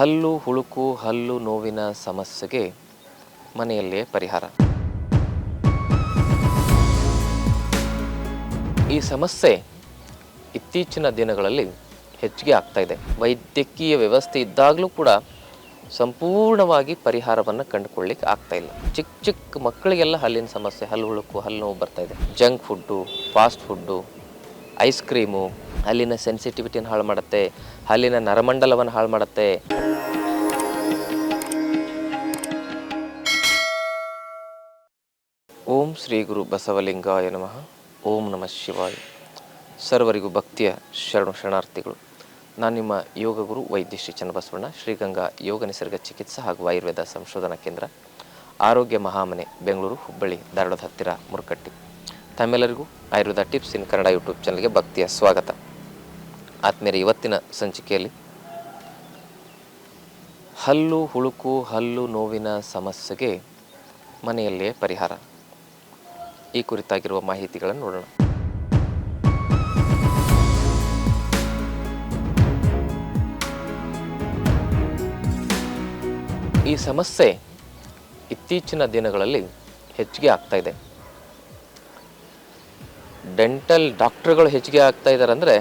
ಹಲ್ಲು, ಹುಳುಕು, ಹಲ್ಲು, ನೋವಿನ ಸಮಸ್ಯೆಗೆ ಮನೆಯಲ್ಲೇ ಪರಿಹಾರ. ಈ ಸಮಸ್ಯೆ ಇತ್ತೀಚಿನ ದಿನಗಳಲ್ಲಿ ಹೆಚ್ಚಿಗೆ ಆಗ್ತಾ ಇದೆ. ವೈದ್ಯಕೀಯ ವ್ಯವಸ್ಥೆ ಇದ್ದಾಗಲೂ ಕೂಡ ಸಂಪೂರ್ಣವಾಗಿ ಪರಿಹಾರವನ್ನು ಕಂಡುಕೊಳ್ಳಿಕ್ಕೆ ಆಗ್ತಾ ಇಲ್ಲ. ಚಿಕ್ಕ ಚಿಕ್ಕ ಮಕ್ಕಳಿಗೆಲ್ಲ ಹಲ್ಲಿನ ಸಮಸ್ಯೆ, ಹಲ್ಲು, ಹುಳುಕು, ಹಲ್ಲು ನೋವು ಬರ್ತಾ ಇದೆ. Junk food, fast food ice cream ಹಲ್ಲಿನ ಸೆನ್ಸಿಟಿವಿಟಿನ ಹಾಳು ಮಾಡುತ್ತೆ ಹಲ್ಲಿನ ನರಮಂಡಲವನ್ನು ಹಾಳು ಮಾಡುತ್ತೆ. ಓಂ ಶ್ರೀ ಗುರು ಬಸವಲಿಂಗಾಯ ನಮಃ. ಓಂ ನಮಃ ಶಿವಾಯ. ಸರ್ವರಿಗೂ ಭಕ್ತಿಯ ಶರಣು ಶರಣಾರ್ಥಿಗಳು. ನಾನು ನಿಮ್ಮ ಯೋಗ ಗುರು ವೈದ್ಯ ಶ್ರೀ ಚನ್ನಬಸವಣ್ಣ, ಶ್ರೀಗಂಗಾ ಯೋಗ ನಿಸರ್ಗ ಚಿಕಿತ್ಸಾ ಹಾಗೂ ಆಯುರ್ವೇದ ಸಂಶೋಧನಾ ಕೇಂದ್ರ, ಆರೋಗ್ಯ ಮಹಾಮನೆ, ಬೆಂಗಳೂರು, ಹುಬ್ಬಳ್ಳಿ, ಧಾರವಾಡದ ಹತ್ತಿರ ಮುರುಕಟ್ಟಿ. ತಮ್ಮೆಲ್ಲರಿಗೂ Ayurveda tips in Kannada YouTube ಚಾನಲ್ಗೆ ಭಕ್ತಿಯ ಸ್ವಾಗತ. ಆತ್ಮೀಯರ, ಇವತ್ತಿನ ಸಂಚಿಕೆಯಲ್ಲಿ ಹಲ್ಲು ಹುಳುಕು ಹಲ್ಲು ನೋವಿನ ಸಮಸ್ಯೆಗೆ ಮನೆಯಲ್ಲಿಯೇ ಪರಿಹಾರ. ಈ ಕುರಿತಾಗಿರುವ ಮಾಹಿತಿಗಳನ್ನು ನೋಡೋಣ. ಈ ಸಮಸ್ಯೆ ಇತ್ತೀಚಿನ ದಿನಗಳಲ್ಲಿ ಹೆಚ್ಚಿಗೆ ಆಗ್ತಾ ಇದೆ. ಡೆಂಟಲ್ ಡಾಕ್ಟರ್ಗಳು ಹೆಚ್ಚಿಗೆ ಆಗ್ತಾ ಇದ್ದಾರೆ ಅಂದರೆ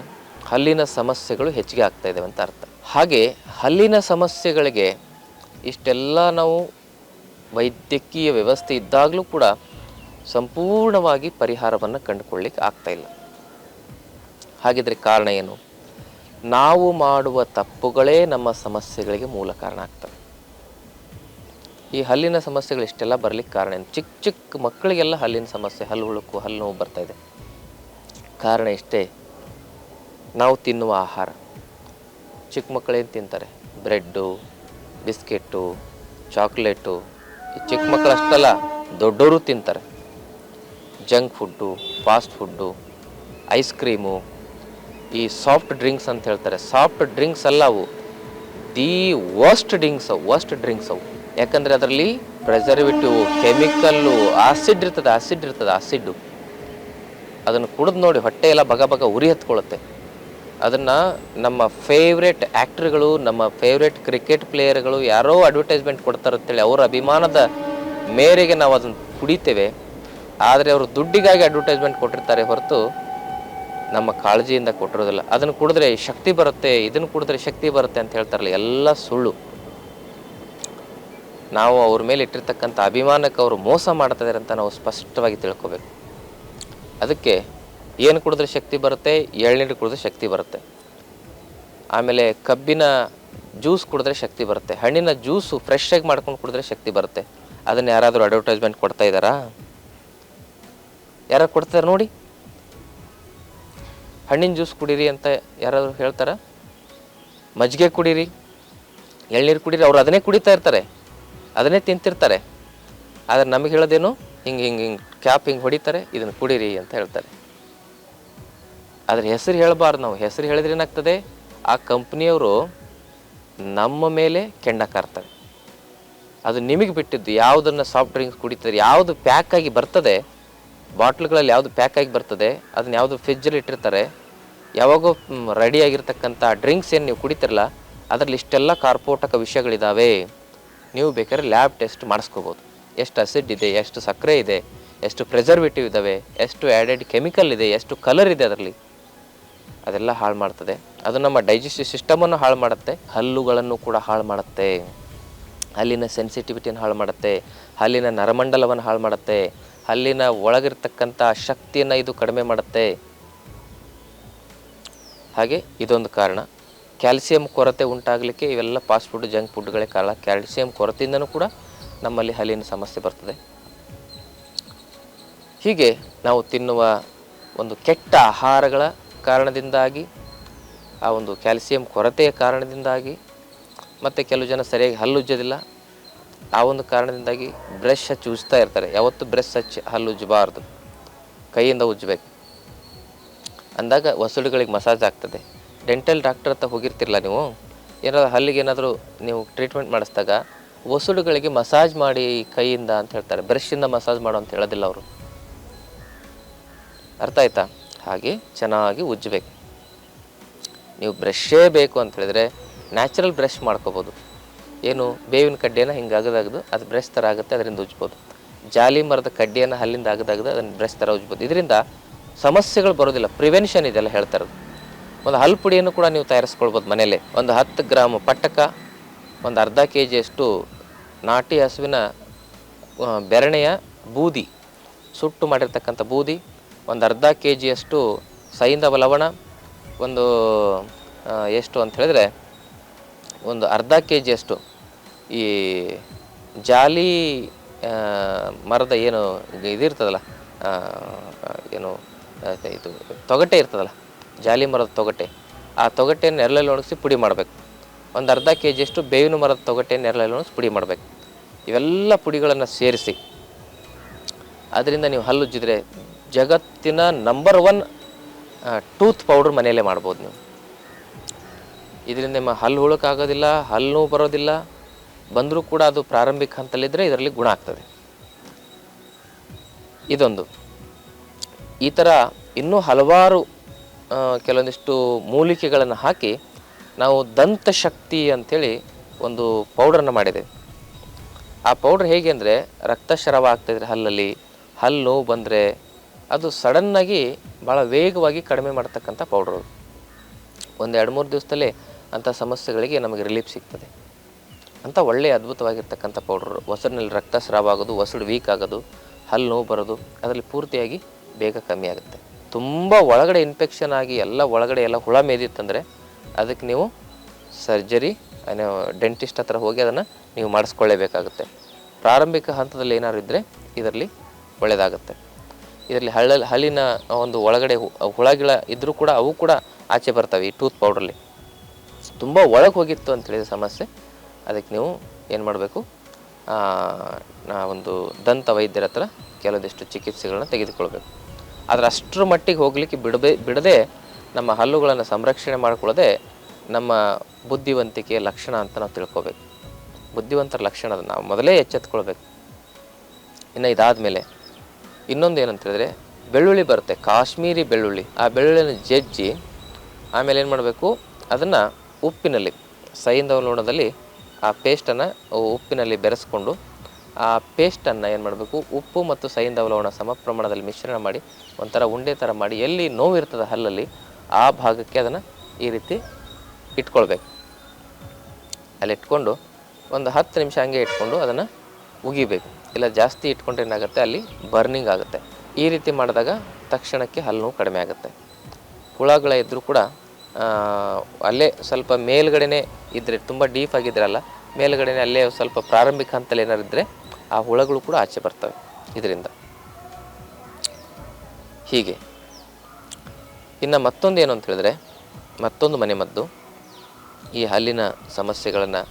ಹಲ್ಲಿನ ಸಮಸ್ಯೆಗಳು ಹೆಚ್ಚಿಗೆ ಆಗ್ತಾ ಇದ್ದಾವೆ ಅಂತ ಅರ್ಥ. ಹಾಗೆ ಹಲ್ಲಿನ ಸಮಸ್ಯೆಗಳಿಗೆ ಇಷ್ಟೆಲ್ಲ ನಾವು ವೈದ್ಯಕೀಯ ವ್ಯವಸ್ಥೆ ಇದ್ದಾಗಲೂ ಕೂಡ ಸಂಪೂರ್ಣವಾಗಿ ಪರಿಹಾರವನ್ನು ಕಂಡುಕೊಳ್ಳಿಕ್ಕೆ ಆಗ್ತಾ ಇಲ್ಲ. ಹಾಗಿದ್ರೆ ಕಾರಣ ಏನು? ನಾವು ಮಾಡುವ ತಪ್ಪುಗಳೇ ನಮ್ಮ ಸಮಸ್ಯೆಗಳಿಗೆ ಮೂಲ ಕಾರಣ ಆಗ್ತವೆ. ಈ ಹಲ್ಲಿನ ಸಮಸ್ಯೆಗಳು ಇಷ್ಟೆಲ್ಲ ಬರಲಿಕ್ಕೆ ಕಾರಣ ಏನು? ಚಿಕ್ಕ ಚಿಕ್ಕ ಮಕ್ಕಳಿಗೆಲ್ಲ ಹಲ್ಲಿನ ಸಮಸ್ಯೆ, ಹಲ್ಲು ಹುಳುಕು, ಹಲ್ಲು ನೋವು ಬರ್ತಾ ಕಾರಣ ಇಷ್ಟೇ, ನಾವು ತಿನ್ನುವ ಆಹಾರ. ಚಿಕ್ಕ ಮಕ್ಕಳೇನು ತಿಂತಾರೆ? Bread, biscuit, chocolate. ಈ ಚಿಕ್ಕ ಮಕ್ಕಳು ಅಷ್ಟಲ್ಲ ದೊಡ್ಡವರು ತಿಂತಾರೆ. Junk food, fast food, ice cream, ಈ ಸಾಫ್ಟ್ ಡ್ರಿಂಕ್ಸ್ ಅಂತ ಹೇಳ್ತಾರೆ. ಸಾಫ್ಟ್ ಡ್ರಿಂಕ್ಸ್ ಅಲ್ಲ ಅವು. ದಿ ವರ್ಸ್ಟ್ ಡ್ರಿಂಕ್ಸ್ ಅವು, ವರ್ಸ್ಟ್ ಡ್ರಿಂಕ್ಸ್ ಅವು. ಯಾಕಂದರೆ ಅದರಲ್ಲಿ ಪ್ರೆಸರ್ವೇಟಿವ್, ಕೆಮಿಕಲ್ಲು, ಆಸಿಡ್ ಇರ್ತದೆ ಆಸಿಡ್ ಇರ್ತದೆ, ಆಸಿಡ್ಡು. ಅದನ್ನು ಕುಡಿದು ನೋಡಿ ಹೊಟ್ಟೆ ಎಲ್ಲ ಬಗ ಬಗ ಉರಿ ಹತ್ಕೊಳ್ಳುತ್ತೆ. ಅದನ್ನು ನಮ್ಮ ಫೇವ್ರೆಟ್ ಆ್ಯಕ್ಟ್ರ್ಗಳು ನಮ್ಮ ಫೇವ್ರೆಟ್ ಕ್ರಿಕೆಟ್ ಪ್ಲೇಯರ್ಗಳು ಯಾರೋ ಅಡ್ವರ್ಟೈಸ್ಮೆಂಟ್ ಕೊಡ್ತಾರೆ ಅಂತೇಳಿ ಅವರ ಅಭಿಮಾನದ ಮೇರೆಗೆ ನಾವು ಅದನ್ನು ಕುಡಿತೇವೆ. ಆದರೆ ಅವರು ದುಡ್ಡಿಗಾಗಿ ಅಡ್ವರ್ಟೈಸ್ಮೆಂಟ್ ಕೊಟ್ಟಿರ್ತಾರೆ ಹೊರತು ನಮ್ಮ ಕಾಳಜಿಯಿಂದ ಕೊಟ್ಟಿರೋದಿಲ್ಲ. ಅದನ್ನು ಕುಡಿದ್ರೆ ಶಕ್ತಿ ಬರುತ್ತೆ, ಇದನ್ನು ಕುಡಿದ್ರೆ ಶಕ್ತಿ ಬರುತ್ತೆ ಅಂತ ಹೇಳ್ತಾರಲ್ಲ ಎಲ್ಲ ಸುಳ್ಳು. ನಾವು ಅವ್ರ ಮೇಲೆ ಇಟ್ಟಿರ್ತಕ್ಕಂಥ ಅಭಿಮಾನಕ್ಕೆ ಅವರು ಮೋಸ ಮಾಡ್ತಿದ್ದಾರೆ ಅಂತ ನಾವು ಸ್ಪಷ್ಟವಾಗಿ ತಿಳ್ಕೊಬೇಕು. ಅದಕ್ಕೆ ಏನು ಕುಡಿದ್ರೆ ಶಕ್ತಿ ಬರುತ್ತೆ, ಎಳ್ನೀರು ಕುಡಿದ್ರೆ ಶಕ್ತಿ ಬರುತ್ತೆ. ಆಮೇಲೆ ಕಬ್ಬಿನ ಜ್ಯೂಸ್ ಕುಡಿದ್ರೆ ಶಕ್ತಿ ಬರುತ್ತೆ. ಹಣ್ಣಿನ ಜ್ಯೂಸು ಫ್ರೆಶ್ಶಾಗಿ ಮಾಡ್ಕೊಂಡು ಕುಡಿದ್ರೆ ಶಕ್ತಿ ಬರುತ್ತೆ. ಅದನ್ನು ಯಾರಾದರೂ ಅಡ್ವರ್ಟೈಸ್ಮೆಂಟ್ ಕೊಡ್ತಾ ಇದ್ದಾರಾ? ಯಾರು ಕೊಡ್ತಾರೆ ನೋಡಿ? ಹಣ್ಣಿನ ಜ್ಯೂಸ್ ಕುಡೀರಿ ಅಂತ ಯಾರಾದರೂ ಹೇಳ್ತಾರ? ಮಜ್ಜಿಗೆ ಕುಡೀರಿ, ಎಳ್ನೀರು ಕುಡೀರಿ, ಅವ್ರು ಅದನ್ನೇ ಕುಡಿತಾ ಇರ್ತಾರೆ. ಅದನ್ನೇ ತಿಂತಿರ್ತಾರೆ. ಆದರೆ ನಮಗೆ ಹೇಳೋದೇನು? ಹಿಂಗೆ ಹಿಂಗೆ ಹಿಂಗೆ ಕ್ಯಾಪ್ ಹಿಂಗೆ ಹೊಡಿತಾರೆ, ಇದನ್ನು ಕುಡೀರಿ ಅಂತ ಹೇಳ್ತಾರೆ. ಅದ್ರ ಹೆಸರು ಹೇಳಬಾರ್ದು ನಾವು. ಹೆಸರು ಹೇಳಿದ್ರೆ ಏನಾಗ್ತದೆ? ಆ ಕಂಪ್ನಿಯವರು ನಮ್ಮ ಮೇಲೆ ಕೆಂಡ ಕಾರ್ತಾರೆ. ಅದು ನಿಮಗೆ ಬಿಟ್ಟಿದ್ದು ಯಾವುದನ್ನು ಸಾಫ್ಟ್ ಡ್ರಿಂಕ್ಸ್ ಕುಡಿತಾರೆ, ಯಾವುದು ಪ್ಯಾಕ್ ಆಗಿ ಬರ್ತದೆ, ಬಾಟ್ಲ್ಗಳಲ್ಲಿ ಯಾವುದು ಪ್ಯಾಕ್ ಆಗಿ ಬರ್ತದೆ, ಅದನ್ನ ಯಾವುದು ಫ್ರಿಜ್ಜಲ್ಲಿ ಇಟ್ಟಿರ್ತಾರೆ, ಯಾವಾಗೋ ರೆಡಿ ಆಗಿರ್ತಕ್ಕಂಥ ಡ್ರಿಂಕ್ಸ್ ಏನು ನೀವು ಕುಡಿತಿರಲ್ಲ, ಅದರಲ್ಲಿ ಇಷ್ಟೆಲ್ಲ ಕಾರ್ಪೋಟಕ ವಿಷಯಗಳಿದ್ದಾವೆ ನೀವು ಬೇಕಾದ್ರೆ ಲ್ಯಾಬ್ ಟೆಸ್ಟ್ ಮಾಡಿಸ್ಕೋಬೋದು. ಎಷ್ಟು ಅಸಿಡ್ ಇದೆ, ಎಷ್ಟು ಸಕ್ಕರೆ ಇದೆ, ಎಷ್ಟು ಪ್ರೆಸರ್ವೇಟಿವ್ ಇದ್ದಾವೆ ಎಷ್ಟು ಆ್ಯಡೆಡ್ ಕೆಮಿಕಲ್ ಇದೆ, ಎಷ್ಟು ಕಲರ್ ಇದೆ ಅದರಲ್ಲಿ. ಅದೆಲ್ಲ ಹಾಳು ಮಾಡ್ತದೆ. ಅದು ನಮ್ಮ ಡೈಜೆಸ್ಟಿವ್ ಸಿಸ್ಟಮನ್ನು ಹಾಳು ಮಾಡುತ್ತೆ. ಹಲ್ಲುಗಳನ್ನು ಕೂಡ ಹಾಳು ಮಾಡುತ್ತೆ. ಹಲ್ಲಿನ ಸೆನ್ಸಿಟಿವಿಟಿಯನ್ನು ಹಾಳು ಮಾಡುತ್ತೆ. ಹಲ್ಲಿನ ನರಮಂಡಲವನ್ನು ಹಾಳು ಮಾಡುತ್ತೆ. ಹಲ್ಲಿನ ಒಳಗಿರ್ತಕ್ಕಂಥ ಶಕ್ತಿಯನ್ನು ಇದು ಕಡಿಮೆ ಮಾಡುತ್ತೆ. ಹಾಗೆ ಇದೊಂದು ಕಾರಣ. ಕ್ಯಾಲ್ಸಿಯಂ ಕೊರತೆ ಉಂಟಾಗಲಿಕ್ಕೆ ಇವೆಲ್ಲ ಫಾಸ್ಟ್ ಫುಡ್ ಜಂಕ್ ಫುಡ್ಗಳೇ ಕಾರಣ. ಕ್ಯಾಲ್ಸಿಯಂ ಕೊರತೆಯಿಂದನೂ ಕೂಡ ನಮ್ಮಲ್ಲಿ ಹಲ್ಲಿನ ಸಮಸ್ಯೆ ಬರ್ತದೆ. ಹೀಗೆ ನಾವು ತಿನ್ನುವ ಒಂದು ಕೆಟ್ಟ ಆಹಾರಗಳ ಕಾರಣದಿಂದಾಗಿ, ಆ ಒಂದು ಕ್ಯಾಲ್ಸಿಯಂ ಕೊರತೆಯ ಕಾರಣದಿಂದಾಗಿ, ಮತ್ತು ಕೆಲವು ಜನ ಸರಿಯಾಗಿ ಹಲ್ಲು ಉಜ್ಜೋದಿಲ್ಲ. ಆ ಒಂದು ಕಾರಣದಿಂದಾಗಿ ಬ್ರಷ್ ಹಚ್ಚಿ ಉಜ್ತಾ ಇರ್ತಾರೆ. ಯಾವತ್ತು ಬ್ರಷ್ ಹಚ್ಚಿ ಹಲ್ಲು ಉಜ್ಜಬಾರ್ದು. ಕೈಯಿಂದ ಉಜ್ಜಬೇಕು. ಅಂದಾಗ ವಸಡುಗಳಿಗೆ ಮಸಾಜ್ ಆಗ್ತದೆ. ಡೆಂಟಲ್ ಡಾಕ್ಟರ್ ಹತ್ರ ಹೋಗಿರ್ತಿರಲ್ಲ ನೀವು? ಏನಾದರೂ ಹಲ್ಲಿಗೆ ಏನಾದರೂ ನೀವು ಟ್ರೀಟ್ಮೆಂಟ್ ಮಾಡಿಸಿದಾಗ ವಸಡುಗಳಿಗೆ ಮಸಾಜ್ ಮಾಡಿ ಕೈಯಿಂದ ಅಂತ ಹೇಳ್ತಾರೆ. ಬ್ರಷಿಂದ ಮಸಾಜ್ ಮಾಡು ಅಂತ ಹೇಳೋದಿಲ್ಲ ಅವರು. ಅರ್ಥ ಆಯ್ತಾ? ಹಾಗೆ ಚೆನ್ನಾಗಿ ಉಜ್ಜಬೇಕು. ನೀವು ಬ್ರಷ್ಷೇ ಬೇಕು ಅಂತ ಹೇಳಿದ್ರೆ ನ್ಯಾಚುರಲ್ ಬ್ರಷ್ ಮಾಡ್ಕೋಬೋದು. ಏನು ಬೇವಿನ ಕಡ್ಡಿಯನ್ನು ಹಿಂಗೆ ಆಗದಾಗದು ಅದು ಬ್ರಷ್ ಥರ ಆಗುತ್ತೆ, ಅದರಿಂದ ಉಜ್ಬೋದು. ಜಾಲಿ ಮರದ ಕಡ್ಡಿಯನ್ನು ಹಲ್ಲಿಂದ ಆಗದಾಗದು ಅದನ್ನು ಬ್ರಷ್ ಥರ ಉಜ್ಬೋದು. ಇದರಿಂದ ಸಮಸ್ಯೆಗಳು ಬರೋದಿಲ್ಲ. ಪ್ರಿವೆನ್ಷನ್ ಇದೆಲ್ಲ ಹೇಳ್ತಾ ಇರೋದು. ಒಂದು ಹಲ್ಲು ಪುಡಿಯನ್ನು ಕೂಡ ನೀವು ತಯಾರಿಸ್ಕೊಳ್ಬೋದು ಮನೆಯಲ್ಲೇ. ಒಂದು ಹತ್ತು ಗ್ರಾಮ್ ಪಟ್ಟಕ ಒಂದು ಅರ್ಧ ಕೆ ಜಿಯಷ್ಟು ನಾಟಿ ಹಸುವಿನ ಬೆರಣೆಯ ಬೂದಿ, ಸುಟ್ಟು ಮಾಡಿರ್ತಕ್ಕಂಥ ಬೂದಿ, ಒಂದು ಅರ್ಧ ಕೆ ಜಿಯಷ್ಟು ಸೈಂಧವ ಲವಣ, ಒಂದು ಎಷ್ಟು ಅಂತ ಹೇಳಿದ್ರೆ ಒಂದು ಅರ್ಧ ಕೆ ಜಿಯಷ್ಟು ಈ ಜಾಲಿ ಮರದ ಏನು ಇದಿರ್ತದಲ್ಲ ಏನು ಇದು ತೊಗಟೆ ಇರ್ತದಲ್ಲ, ಜಾಲಿ ಮರದ ತೊಗಟೆ, ಆ ತೊಗಟೆಯನ್ನು ನೆರಳಲ್ಲಿ ಒಣಗಿಸಿ ಪುಡಿ ಮಾಡಬೇಕು. ಒಂದು ಅರ್ಧ ಕೆ ಜಿಯಷ್ಟು ಬೇವಿನ ಮರದ ತೊಗಟೆ ನೆರಳಲ್ಲಿ ಪುಡಿ ಮಾಡಬೇಕು. ಇವೆಲ್ಲ ಪುಡಿಗಳನ್ನು ಸೇರಿಸಿ, ಅದರಿಂದ ನೀವು ಹಲ್ಲುಜ್ಜಿದ್ರೆ ಜಗತ್ತಿನ ನಂಬರ್ ಒನ್ ಟೂತ್ ಪೌಡ್ರ್ ಮನೆಯಲ್ಲೇ ಮಾಡ್ಬೋದು ನೀವು. ಇದರಿಂದ ನಿಮ್ಮ ಹಲ್ಲು ಹುಳಕ್ಕಾಗೋದಿಲ್ಲ ಹಲ್ಲು ಬರೋದಿಲ್ಲ, ಬಂದರೂ ಕೂಡ ಅದು ಪ್ರಾರಂಭಿಕ ಹಂತಲ್ಲಿದ್ದರೆ ಇದರಲ್ಲಿ ಗುಣ ಆಗ್ತದೆ. ಇದೊಂದು. ಈ ಥರ ಇನ್ನೂ ಹಲವಾರು ಕೆಲವೊಂದಿಷ್ಟು ಮೂಲಿಕೆಗಳನ್ನು ಹಾಕಿ ನಾವು ದಂತ ಶಕ್ತಿ ಅಂಥೇಳಿ ಒಂದು ಪೌಡ್ರನ್ನು ಮಾಡಿದೆ. ಆ ಪೌಡ್ರ್ ಹೇಗೆ ಅಂದರೆ ರಕ್ತಸ್ರಾವ ಆಗ್ತಾಯಿದ್ರೆ ಹಲ್ಲಲ್ಲಿ ಹಲ್ಲು ನೋವು ಬಂದರೆ ಅದು ಸಡನ್ನಾಗಿ ಭಾಳ ವೇಗವಾಗಿ ಕಡಿಮೆ ಮಾಡ್ತಕ್ಕಂಥ ಪೌಡ್ರು ಒಂದು ಎರಡು ಮೂರು ದಿವಸದಲ್ಲೇ ಅಂಥ ಸಮಸ್ಯೆಗಳಿಗೆ ನಮಗೆ ರಿಲೀಫ್ ಸಿಗ್ತದೆ. ಅಂತ ಒಳ್ಳೆಯ ಅದ್ಭುತವಾಗಿರ್ತಕ್ಕಂಥ ಪೌಡ್ರು ರಕ್ತ ರಕ್ತಸ್ರಾವ ಆಗೋದು ಒಸಡು ವೀಕ್ ಆಗೋದು ಹಲ್ಲು ನೋವು ಬರೋದು, ಅದರಲ್ಲಿ ಪೂರ್ತಿಯಾಗಿ ಬೇಗ ಕಮ್ಮಿ ಆಗುತ್ತೆ. ತುಂಬ ಒಳಗಡೆ ಇನ್ಫೆಕ್ಷನ್ ಆಗಿ ಎಲ್ಲ ಒಳಗಡೆ ಎಲ್ಲ ಹುಳ ಮೇದಿತ್ತಂದರೆ ಅದಕ್ಕೆ ನೀವು ಸರ್ಜರಿ ಡೆಂಟಿಸ್ಟ್ ಹತ್ರ ಹೋಗಿ ಅದನ್ನು ನೀವು ಮಾಡಿಸ್ಕೊಳ್ಳೇಬೇಕಾಗುತ್ತೆ. ಪ್ರಾರಂಭಿಕ ಹಂತದಲ್ಲಿ ಏನಾದ್ರು ಇದ್ದರೆ ಇದರಲ್ಲಿ ಒಳ್ಳೆಯದಾಗುತ್ತೆ ಇದರಲ್ಲಿ ಹಳ್ಳ, ಹಲ್ಲಿನ ಒಂದು ಒಳಗಡೆ ಹುಳಗಿಳ ಇದ್ದರೂ ಕೂಡ ಅವು ಕೂಡ ಆಚೆ ಬರ್ತವೆ ಈ ಟೂತ್ ಪೌಡ್ರಲ್ಲಿ. ತುಂಬ ಒಳಗೆ ಹೋಗಿತ್ತು ಅಂತೇಳಿದ ಸಮಸ್ಯೆ. ಅದಕ್ಕೆ ನೀವು ಏನು ಮಾಡಬೇಕು? ಒಂದು ದಂತ ವೈದ್ಯರ ಹತ್ರ ಕೆಲವೊಂದಿಷ್ಟು ಚಿಕಿತ್ಸೆಗಳನ್ನ ತೆಗೆದುಕೊಳ್ಬೇಕು. ಆದರೆ ಅಷ್ಟರ ಮಟ್ಟಿಗೆ ಹೋಗಲಿಕ್ಕೆ ಬಿಡಬೇ, ಬಿಡದೆ ನಮ್ಮ ಹಲ್ಲುಗಳನ್ನು ಸಂರಕ್ಷಣೆ ಮಾಡಿಕೊಳ್ಳದೆ ನಮ್ಮ ಬುದ್ಧಿವಂತಿಕೆಯ ಲಕ್ಷಣ ಅಂತ ನಾವು ತಿಳ್ಕೊಬೇಕು. ಬುದ್ಧಿವಂತರ ಲಕ್ಷಣ ಅದು ನಾವು ಮೊದಲೇ ಎಚ್ಚೆತ್ಕೊಳ್ಬೇಕು. ಇನ್ನು ಇದಾದಮೇಲೆ ಇನ್ನೊಂದು ಏನಂತ ಹೇಳಿದ್ರೆ ಬೆಳ್ಳುಳ್ಳಿ ಬರುತ್ತೆ, ಕಾಶ್ಮೀರಿ ಬೆಳ್ಳುಳ್ಳಿ. ಆ ಬೆಳ್ಳುಳ್ಳಿನ ಜಜ್ಜಿ ಆಮೇಲೆ ಏನು ಮಾಡಬೇಕು? ಅದನ್ನು ಉಪ್ಪಿನಲ್ಲಿ, ಸೈಂಧವ ಲೋಣದಲ್ಲಿ ಆ ಪೇಸ್ಟನ್ನು ಉಪ್ಪಿನಲ್ಲಿ ಬೆರೆಸ್ಕೊಂಡು ಆ ಪೇಸ್ಟನ್ನು ಏನು ಮಾಡಬೇಕು? ಉಪ್ಪು ಮತ್ತು ಸೈಂಧವ ಲವಣ ಸಮ ಪ್ರಮಾಣದಲ್ಲಿ ಮಿಶ್ರಣ ಮಾಡಿ ಒಂಥರ ಉಂಡೆ ಥರ ಮಾಡಿ ಎಲ್ಲಿ ನೋವಿರ್ತದೆ ಹಲ್ಲಲ್ಲಿ ಆ ಭಾಗಕ್ಕೆ ಅದನ್ನು ಈ ರೀತಿ ಇಟ್ಕೊಳ್ಬೇಕು. ಅಲ್ಲಿ ಇಟ್ಕೊಂಡು ಒಂದು ಹತ್ತು ನಿಮಿಷ ಹಂಗೆ ಇಟ್ಕೊಂಡು ಅದನ್ನು ಉಗಿಬೇಕು. ಇಲ್ಲ ಜಾಸ್ತಿ ಇಟ್ಕೊಂಡ್ರೆ ಏನಾಗುತ್ತೆ? ಅಲ್ಲಿ ಬರ್ನಿಂಗ್ ಆಗುತ್ತೆ. ಈ ರೀತಿ ಮಾಡಿದಾಗ ತಕ್ಷಣಕ್ಕೆ ಹಲ್ಲು ನೋವು ಕಡಿಮೆ ಆಗುತ್ತೆ. ಹುಳಗಳ ಇದ್ದರೂ ಕೂಡ ಅಲ್ಲೇ ಸ್ವಲ್ಪ ಮೇಲ್ಗಡೆನೇ ಇದ್ದರೆ ತುಂಬ ಡೀಪ್ ಆಗಿದ್ರಲ್ಲ ಮೇಲ್ಗಡೆನೇ ಅಲ್ಲೇ ಸ್ವಲ್ಪ ಪ್ರಾರಂಭಿಕ ಹಂತಲ್ಲಿ ಏನಾರು ಇದ್ದರೆ ಆ ಹುಳಗಳು ಕೂಡ ಆಚೆ ಬರ್ತವೆ. ಇದರಿಂದ. ಹೀಗೆ. ಇನ್ನು ಮತ್ತೊಂದು ಏನು ಅಂತ ಹೇಳಿದ್ರೆ, ಮತ್ತೊಂದು ಮನೆಮದ್ದು ಈ ಹಲ್ಲಿನ ಸಮಸ್ಯೆಗಳನ್ನು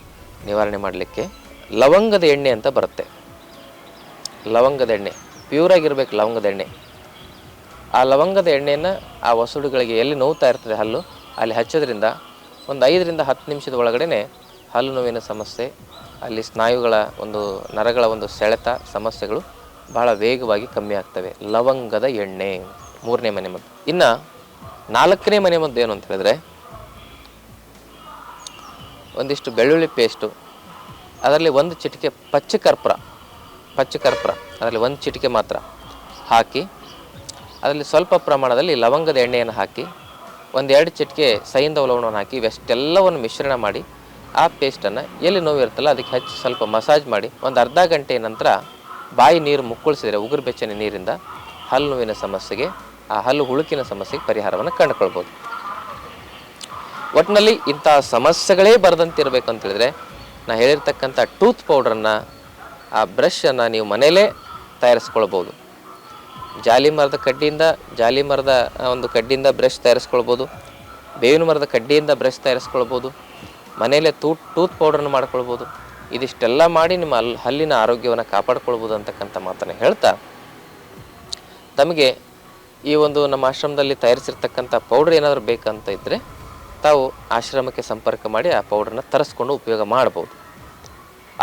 ನಿವಾರಣೆ ಮಾಡಲಿಕ್ಕೆ ಲವಂಗದ ಎಣ್ಣೆ ಅಂತ ಬರುತ್ತೆ. ಲವಂಗದ ಎಣ್ಣೆ ಪ್ಯೂರ್ ಆಗಿರ್ಬೇಕು ಲವಂಗದ ಎಣ್ಣೆ. ಆ ಲವಂಗದ ಎಣ್ಣೆಯನ್ನು ಆ ವಸುಡುಗಳಿಗೆ ಎಲ್ಲಿ ನೋವ್ತಾ ಇರ್ತದೆ ಹಲ್ಲು, ಅಲ್ಲಿ ಹಚ್ಚೋದ್ರಿಂದ ಒಂದು ಐದರಿಂದ ಹತ್ತು ನಿಮಿಷದ ಒಳಗಡೆ ಹಲ್ಲು ನೋವಿನ ಸಮಸ್ಯೆ, ಅಲ್ಲಿ ಸ್ನಾಯುಗಳ ಒಂದು, ನರಗಳ ಒಂದು ಸೆಳೆತ ಸಮಸ್ಯೆಗಳು ಬಹಳ ವೇಗವಾಗಿ ಕಮ್ಮಿ ಆಗ್ತವೆ. ಲವಂಗದ ಎಣ್ಣೆ, ಮೂರನೇ ಮನೆ ಮದ್ದು. ಇನ್ನು ನಾಲ್ಕನೇ ಮನೆ ಮದ್ದು ಏನು ಅಂತ ಹೇಳಿದ್ರೆ, ಒಂದಿಷ್ಟು ಬೆಳ್ಳುಳ್ಳಿ ಪೇಸ್ಟು ಅದರಲ್ಲಿ ಒಂದು ಚಿಟಿಕೆ ಪಚ್ಚ ಕರ್ಪೂರ ಪಚ್ಚ ಕರ್ಪೂರ, ಅದರಲ್ಲಿ ಒಂದು ಚಿಟಿಕೆ ಮಾತ್ರ ಹಾಕಿ, ಅದರಲ್ಲಿ ಸ್ವಲ್ಪ ಪ್ರಮಾಣದಲ್ಲಿ ಲವಂಗದ ಎಣ್ಣೆಯನ್ನು ಹಾಕಿ, ಒಂದೆರಡು ಚಿಟಿಕೆ ಸೈಂಧವ ಲವಣವನ್ನು ಹಾಕಿ, ಇವೆಷ್ಟೆಲ್ಲವನ್ನು ಮಿಶ್ರಣ ಮಾಡಿ, ಆ ಪೇಸ್ಟನ್ನು ಎಲ್ಲಿ ನೋವಿರುತ್ತಲ್ಲ ಅದಕ್ಕೆ ಹಚ್ಚಿ ಸ್ವಲ್ಪ ಮಸಾಜ್ ಮಾಡಿ, ಒಂದು ಅರ್ಧ ಗಂಟೆಯ ನಂತರ ಬಾಯಿ ನೀರು ಮುಕ್ಕಳಿಸಿದರೆ ಉಗುರು ಬೆಚ್ಚನೆ ನೀರಿಂದ ಹಲ್ಲು ನೋವಿನ ಸಮಸ್ಯೆಗೆ ಆ ಹಲ್ಲು ಹುಳುಕಿನ ಸಮಸ್ಯೆಗೆ ಪರಿಹಾರವನ್ನು ಕಂಡುಕೊಳ್ಬೋದು. ಒಟ್ಟಿನಲ್ಲಿ ಇಂಥ ಸಮಸ್ಯೆಗಳೇ ಬರದಂತಿರಬೇಕು ಅಂತ ಹೇಳಿದ್ರೆ, ನಾ ಹೇಳಿರ್ತಕ್ಕಂಥ ಟೂತ್ ಪೌಡ್ರನ್ನು, ಆ ಬ್ರಷನ್ನು ನೀವು ಮನೆಯಲ್ಲೇ ತಯಾರಿಸ್ಕೊಳ್ಬೋದು. ಜಾಲಿ ಮರದ ಕಡ್ಡಿಯಿಂದ, ಜಾಲಿ ಮರದ ಒಂದು ಕಡ್ಡಿಯಿಂದ ಬ್ರಷ್ ತಯಾರಿಸ್ಕೊಳ್ಬೋದು. ಬೇವಿನ ಮರದ ಕಡ್ಡಿಯಿಂದ ಬ್ರಷ್ ತಯಾರಿಸ್ಕೊಳ್ಬೋದು. ಮನೆಯಲ್ಲೇ ತೂತ್ ಟೂತ್ ಪೌಡ್ರನ್ನು ಮಾಡ್ಕೊಳ್ಬೋದು. ಇದಿಷ್ಟೆಲ್ಲ ಮಾಡಿ ನಿಮ್ಮ ಹಲ್, ಹಲ್ಲಿನ ಆರೋಗ್ಯವನ್ನು ಕಾಪಾಡ್ಕೊಳ್ಬೋದು ಅಂತಕ್ಕಂಥ ಮಾತನ್ನು ಹೇಳ್ತಾ, ತಮಗೆ ಈ ಒಂದು ನಮ್ಮ ಆಶ್ರಮದಲ್ಲಿ ತಯಾರಿಸಿರ್ತಕ್ಕಂಥ ಪೌಡ್ರ್ ಏನಾದರೂ ಬೇಕಂತ ಇದ್ದರೆ ತಾವು ಆಶ್ರಮಕ್ಕೆ ಸಂಪರ್ಕ ಮಾಡಿ ಆ ಪೌಡ್ರನ್ನ ತರಿಸ್ಕೊಂಡು ಉಪಯೋಗ ಮಾಡ್ಬೋದು.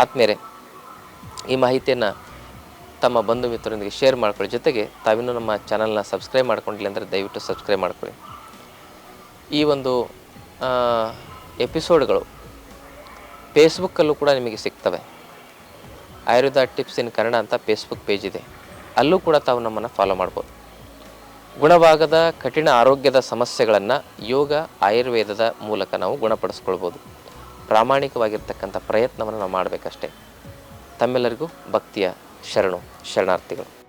ಆದ್ಮೇಲೆ ಈ ಮಾಹಿತಿಯನ್ನು ತಮ್ಮ ಬಂಧು ಮಿತ್ರರೊಂದಿಗೆ ಶೇರ್ ಮಾಡ್ಕೊಳ್ಳಿ. ಜೊತೆಗೆ ತಾವಿನ್ನು ನಮ್ಮ ಚಾನಲ್ನ ಸಬ್ಸ್ಕ್ರೈಬ್ ಮಾಡ್ಕೊಂಡಿಲ್ಲ ಅಂದರೆ ದಯವಿಟ್ಟು ಸಬ್ಸ್ಕ್ರೈಬ್ ಮಾಡ್ಕೊಳ್ಳಿ. ಈ ಒಂದು ಎಪಿಸೋಡ್ಗಳು ಫೇಸ್ಬುಕ್ಕಲ್ಲೂ ಕೂಡ ನಿಮಗೆ ಸಿಗ್ತವೆ. ಆಯುರ್ವೇದ ಟಿಪ್ಸ್ ಇನ್ ಕನ್ನಡ ಅಂತ ಫೇಸ್ಬುಕ್ ಪೇಜ್ ಇದೆ. ಅಲ್ಲೂ ಕೂಡ ತಾವು ನಮ್ಮನ್ನು ಫಾಲೋ ಮಾಡ್ಬೋದು. ಗುಣವಾಗದ ಕಠಿಣ ಆರೋಗ್ಯದ ಸಮಸ್ಯೆಗಳನ್ನು ಯೋಗ, ಆಯುರ್ವೇದದ ಮೂಲಕ ನಾವು ಗುಣಪಡಿಸ್ಕೊಳ್ಬೋದು. ಪ್ರಾಮಾಣಿಕವಾಗಿರ್ತಕ್ಕಂಥ ಪ್ರಯತ್ನವನ್ನು ನಾವು ಮಾಡಬೇಕಷ್ಟೇ. ತಮ್ಮೆಲ್ಲರಿಗೂ ಭಕ್ತಿಯ ಶರಣು, ಶರಣಾರ್ಥಿಗಳು.